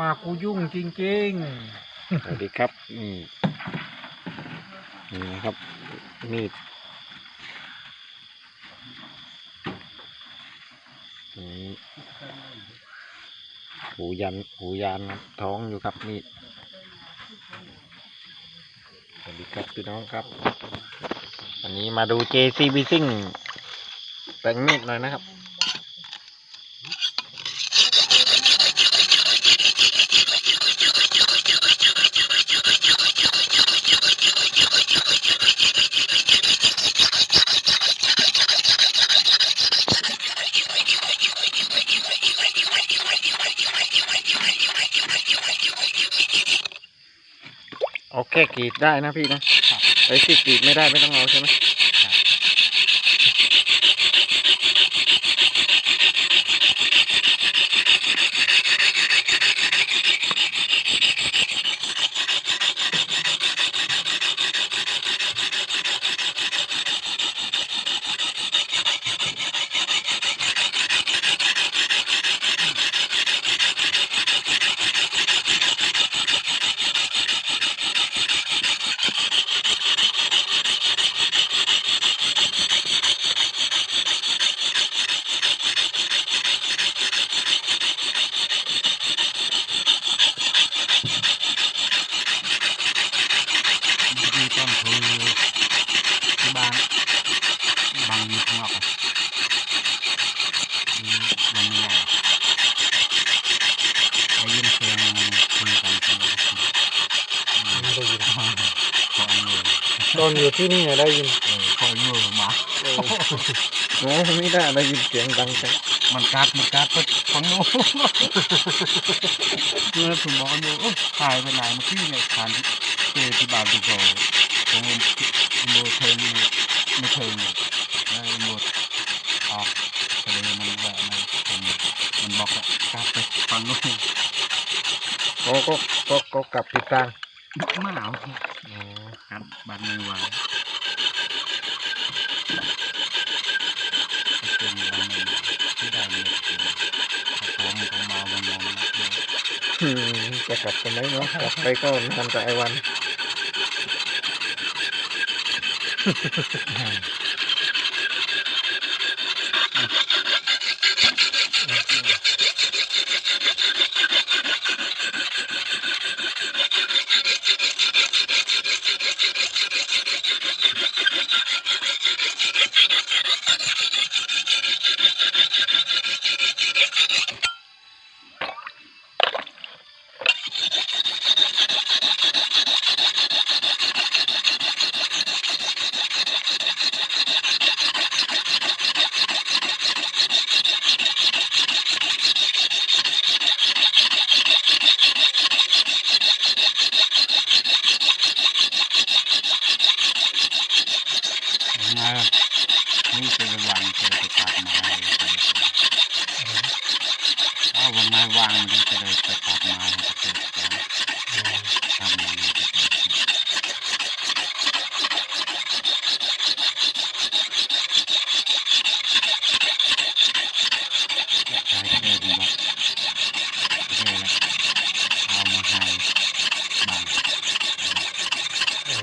มากูยุ่งจริงสวัสดีครับนี่นี่นะครับ มีดนี่หูยันหูยานท้องอยู่ครับมีดสวัสดีครับพี่น้องครับ วันนี้มาดู JCB ซิ่งแต่งมีดหน่อยนะครับ แค่กรีดได้นะพี่นะไอ้ที่กรีดไม่ได้ไม่ต้องเอาใช่ไหมดีต้นคือที่บ้านบางมีข้างนอกอะมันไม่ได้ได้ยินเสียงคุยกันตลอด ๆไม่ได้ยิน ขออยู่ ตอ นอยู่ที่นี่ได้ยินเออขออยู่มาโอ้ไม่ได้ได้ยินเสียงดังจังมันกัดมันกัดไปฟังโน้นเมื่อผมบอกอยู่โอ้หายไปไหนเมื่อกี้เนี่ยทานที่เจอที่บ้านที่โกผมโมเทนไม่เทนเลยแล้วหมดออกทะเลมันแหวะมันมันบอกว่ากัดไปฟังโน้นโอ้ก็ก็ก็กลับทิศทางมาหนาว อ๋อครับบ้านมือไหวเป็นบ้านมือที่ได้เงินผมผมมาวันนั้นนะอืมจะกลับไปไหมเนาะกลับไปก็นานกับไอวัน ยังไงนี่เป็นวันเจอไปตัดไม้ถ้าวันไหนว่างมันจะเลยไปตัดไม้จะเกิดการทำมันจะเกิด ใช้เดินบอกเลยเอามาให้บาง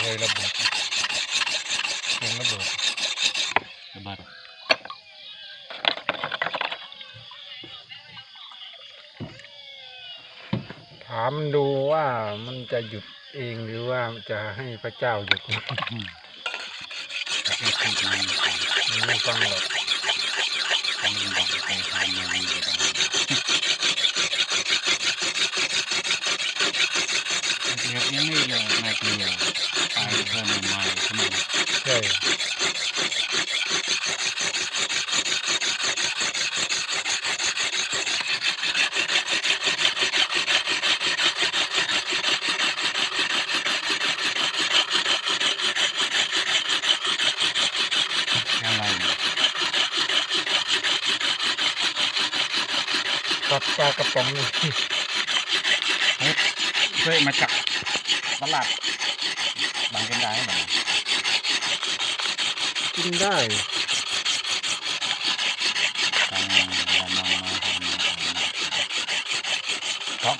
เลยระเบิดเสียงระเบิด ระ บาดถามดูว่ามันจะหยุดเองหรือว่าจะให้พระเจ้าหยุดประเทศที่มันมันไม่ฟังหรอกมันบอกไปทางมันมีอะไรเด็กยังไม่เลยไม่เกลียวไปเพิ่มใหม่ทำไมใช่ อะไร ตัดปลากระป๋องนี่เคยมาจากตลาดบางกันได้ไหมกินได้ทางเรามอง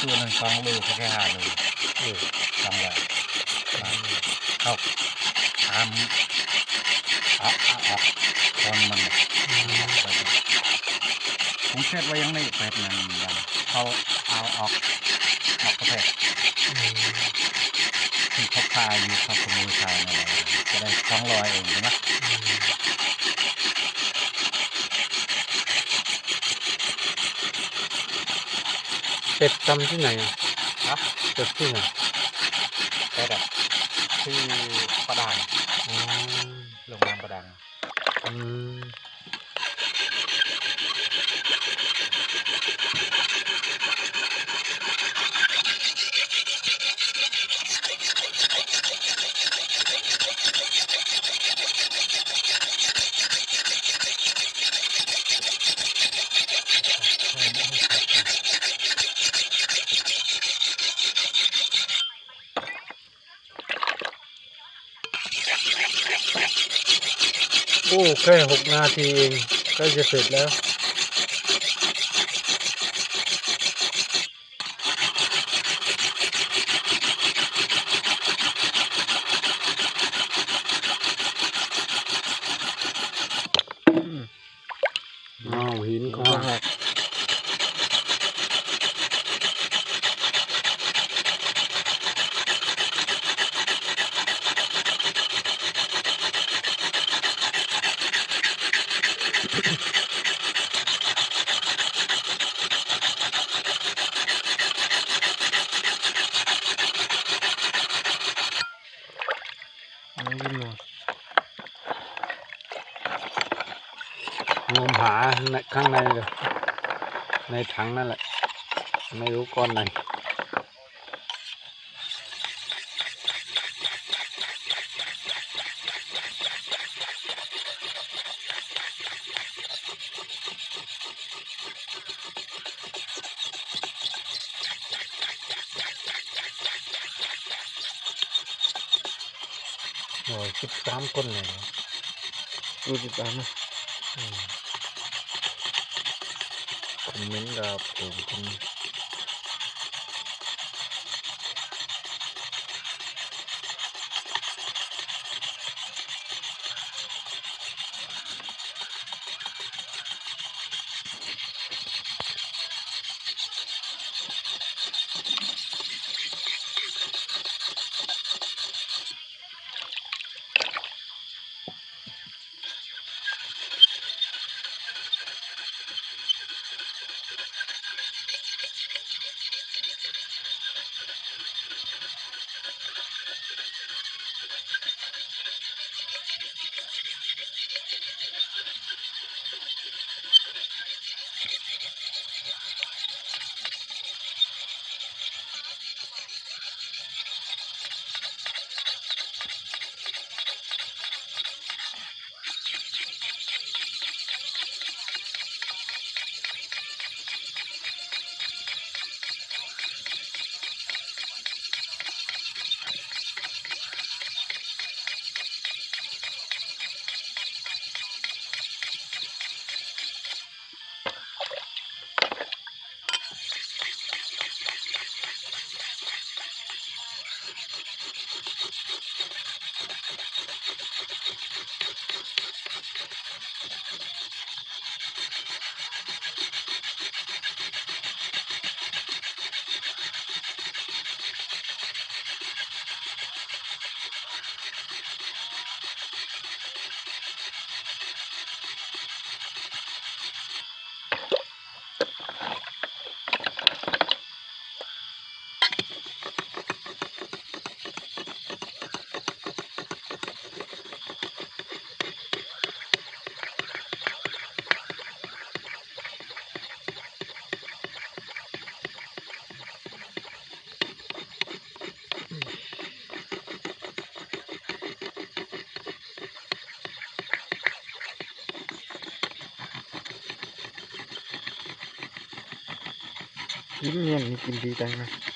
ตัวหนึ่งสองลูกแค่ห้าลูกเออสองแบบเข้าตามอาเอาออกคนมัน ผมเช็ดไว้ยังไม่เป็ดนั่นยังเขาเอาออกออกประเภทที่เขาขายอยู่เขาขโมยขายนั่นแหละจะได้สองร้อยเองใช่ไหมเป็ดทำที่ไหนอะฮะเป็ดที่ไหนเป็ดอะที่ประดังอ๋อ โรงงานประดัง อืม โอ้แค่หกนาทีเองใก็จะเสร็จแล้ว อ้าวหินเขาหักไม่ยินหรองมหาใน ข้างในเลยในถังนั่นแหละ ไม่รู้ก้อนไหนโอ้ยสิบสามคนเลยเหรอรู้สิบสามนะอืม คอมเมนต์กับผม ยิ้มเนียนมีกินดีจังนะอื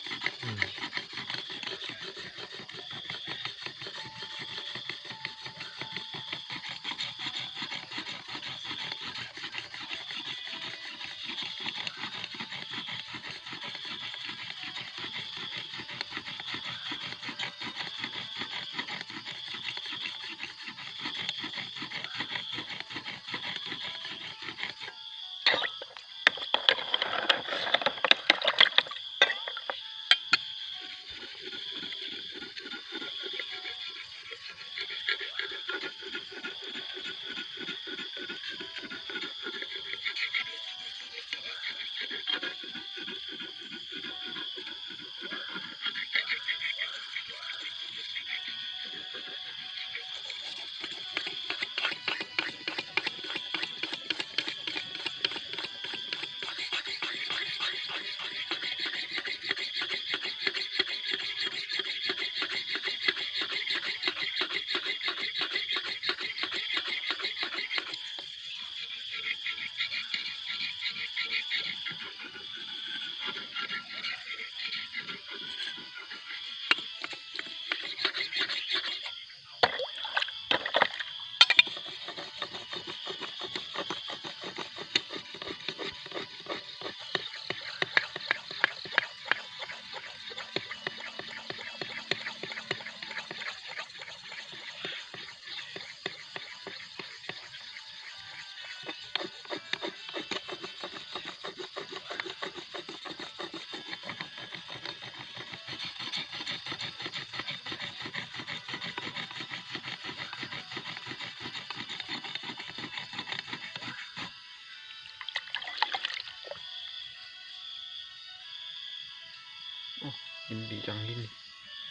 ยินดีจังยินดี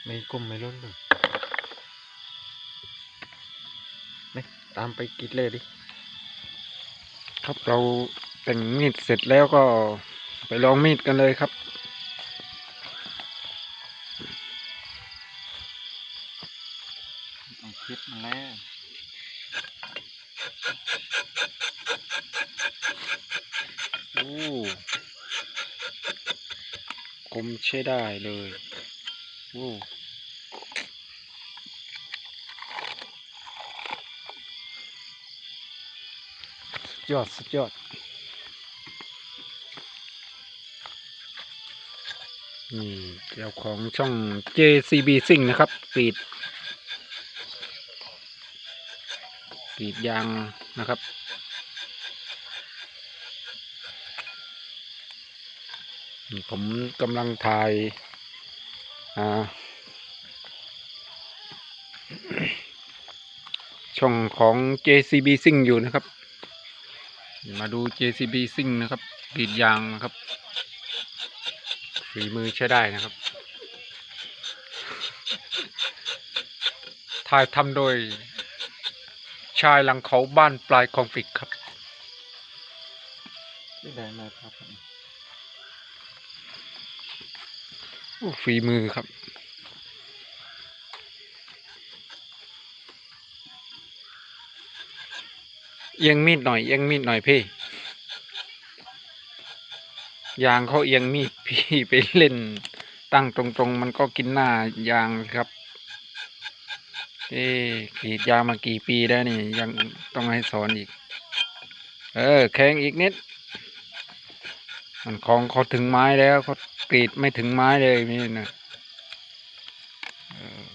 ไม่กลมไม่ล้นเลยนี่ตามไปกิดเลยดิ ครับเราแต่งมีดเสร็จแล้วก็ไปลองมีดกันเลยครับ ช้ได้เลยโอ้สุดยอด สุดยอด นี่เจ้าของช่อง JCB Sing นะครับปีดปีดยางนะครับ ผมกำลังถ่ายาช่องของ JCB Sing อยู่นะครับ มาดู JCB Sing นะครับกรีดยางนะครับฝีมือใช้ได้นะครับถ่ายทำโดย ชายหลังเขาบ้านปลายคลองปิกครับไม่ได้มาครับ โอ้ ฝีมือครับ เอียงมีดหน่อย เอียงมีดหน่อยพี่ ยางเขาเอียงมีดพี่ไปเล่น ตั้งตรงๆ มันก็กินหน้ายางครับ เอ๊ะกรีดยางมากี่ปีแล้วนี่ ยังต้องให้สอนอีก เออ แข็งอีกนิด มันของเขาถึงไม้แล้วเขากรีดไม่ถึงไม้เลยนี่นะ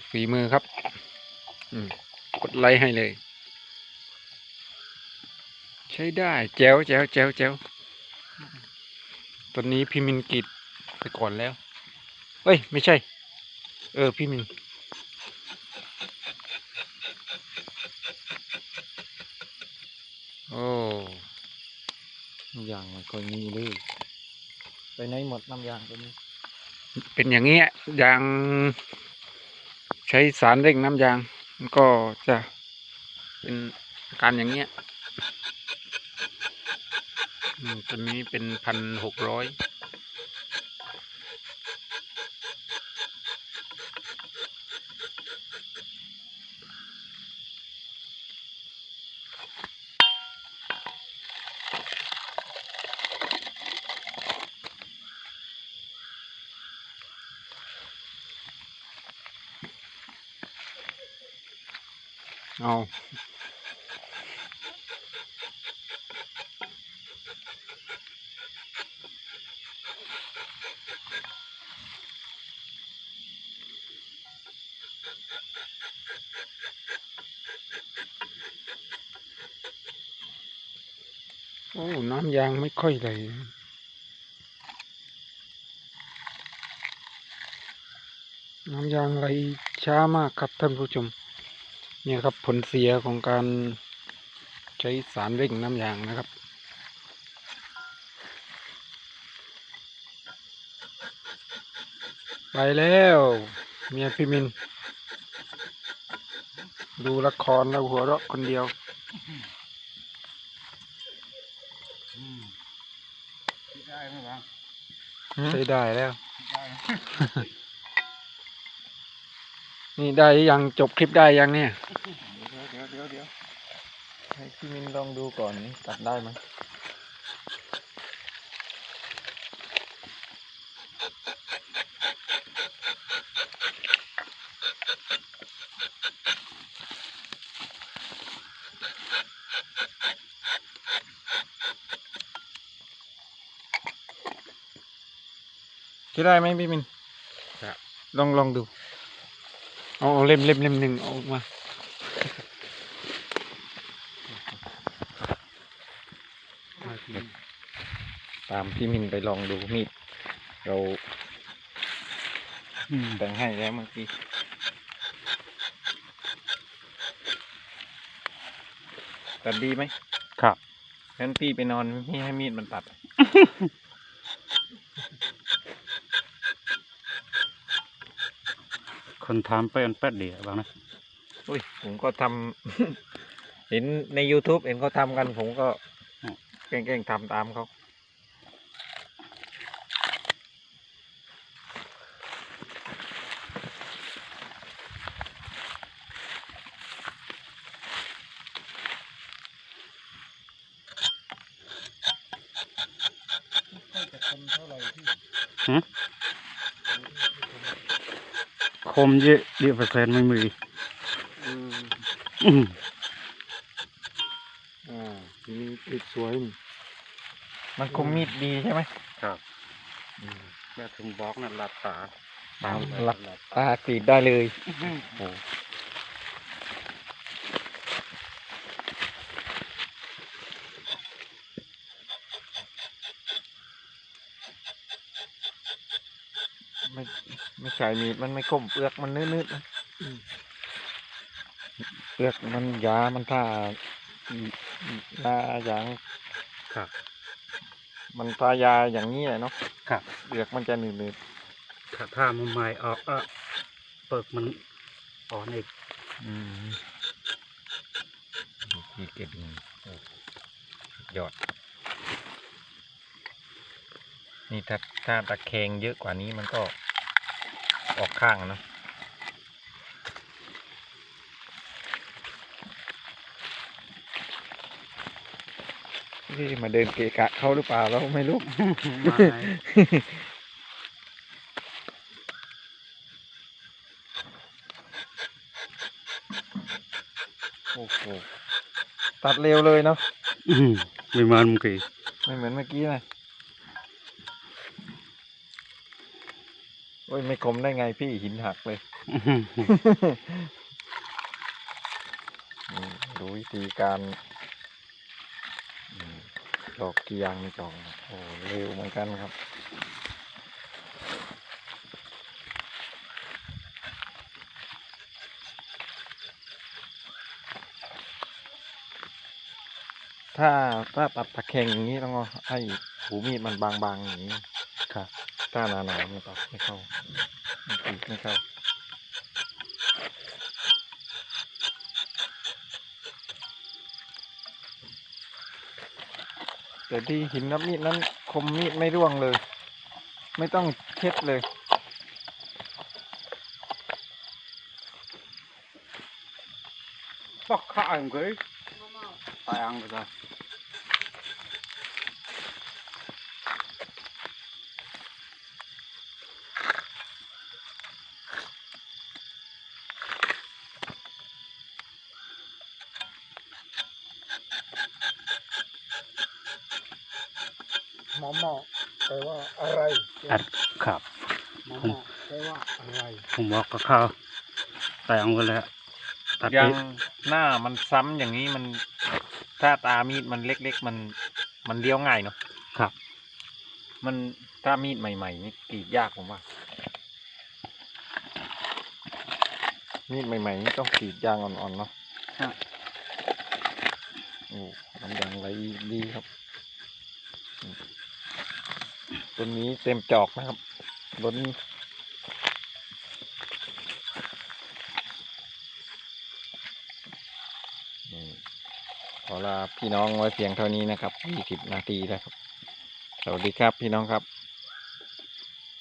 ฝีมือครับกดไลค์ให้เลย ใช้ได้แจ๋วแจ๋วแจ๋วแจ๋วตอนนี้พี่มินกรีดไปก่อนแล้วเอ้ย ไม่ใช่ เออ พี่มินโอ้อย่างมันก็มีเลย ไปไหนหมดน้ำยางตัวนี้ เป็นอย่างเงี้ยยางใช้สารเร่งน้ำยาง มันก็จะเป็นอาการอย่างเงี้ยอืมตัวนี้เป็นพันหกร้อย โอ้ น้ำยางไม่ค่อยไหลน้ำยางไหลช้ามากครับท่านผู้ชม เนี่ยครับผลเสียของการใช้สารเร่งน้ำยางนะครับ ไปแล้วเมียพี่มิน ดูละครแล้วหัวเราะคนเดียวคิดได้ไหมบ้างใช้ได้แล้วคิดได้ไหม นี่ได้ยังจบคลิปได้ยังเนี่ยเดี๋ยวเดี๋ยวเดี๋ยวเดี๋ยวให้พี่มินลองดูก่อนนี่ตัดได้ไหมใช้ได้ไหมพี่มินครับลองลองดู เอาเอาเล่มเล่มเล่มหนึ่งเอามาตามพี่มินไปลองดูมีดเราแต่งให้แล้วเมื่อกี้ตัดดีไหมครับงั้นพี่ไปนอนพี่ให้มีดมันตัด คนทำเป็นแป๊ดเดียวบ้างนะอุ้ยผมก็ทำ เห็นใน YouTube เห็นเขาทำกันผมก็เก่งๆทำตามเขา มเยอะเยอะเปอร์เซ็นต์ไม่มีอืมอ่ามีมีดสวยนี่มันคมมีดดีใช่ไหมครับแม่ถึงบอกนั่นหลับตา ตามหลับตากรีดได้เลยโอ้ไม่ไม่ ใช่มีดมันไม่คมเปลือกมันนืดๆนะเปลือกมันยามันท่าหน้าอย่างครับ มันทายาอย่างนี้แหละเนาะครับเปลือกมันจะหนืดถ้าถ้ามันไม่ออกเออเปิกมันอ่อนอีกๆอืมนี่เก็บโอ้ยอด นี่ถ้าถ้าตะแคงเยอะกว่านี้มันก็ ออกข้างเนาะนี่มาเดินเกะกะเขาหรือเปล่าเราไม่รู้ไม่โอ้โห ตัดเร็วเลยเนาะอืมไม่เหมันเมื่อกี้ ไม่เหมือนเมื่อกี้นะ โอ้ยไม่คมได้ไงพี่หินหักเลย นี่ดูวิธีการอืมดอกกี่อยงไม่จองโอ้เร็วเหมือนกันครับ ถ้าถ้าตัดตะแคงอย่างนี้ต้องเอาให้หูมีดมันบางๆอย่างนี้ครับ ถ้าหนาๆไม่ตัดไม่เข้าไม่ตีไม่เข้าแต่ที่หินนับมีดนั้นคมมีดไม่ร่วงเลย ไม่ต้องเช็ดเลยปักข้างเกยตายอังไปซะ หมอหมอแปลว่าอะไร อัดครับ หมอหมอแปลว่าอะไร ผมบอกกับเขาตายอังไปแล้วตัดยังไปหน้ามันซ้ำอย่างนี้มันถ้าตามีดมันเล็กๆมันมันเลี้ยวง่ายเนาะครับ มันถ้ามีดใหม่ๆนี่กรีดยากผมว่า มีดใหม่ๆนี่ต้องกรีดยางอ่อนๆเนาะครับ โอ้น้ำยางไหลดีครับอืมต้นนี้เต็มจอกนะครับล้นอืมข อลาพี่น้องไว้เพียงเท่านี้นะครับ 20 นาทีแล้วครับ สวัสดีครับพี่น้องครับ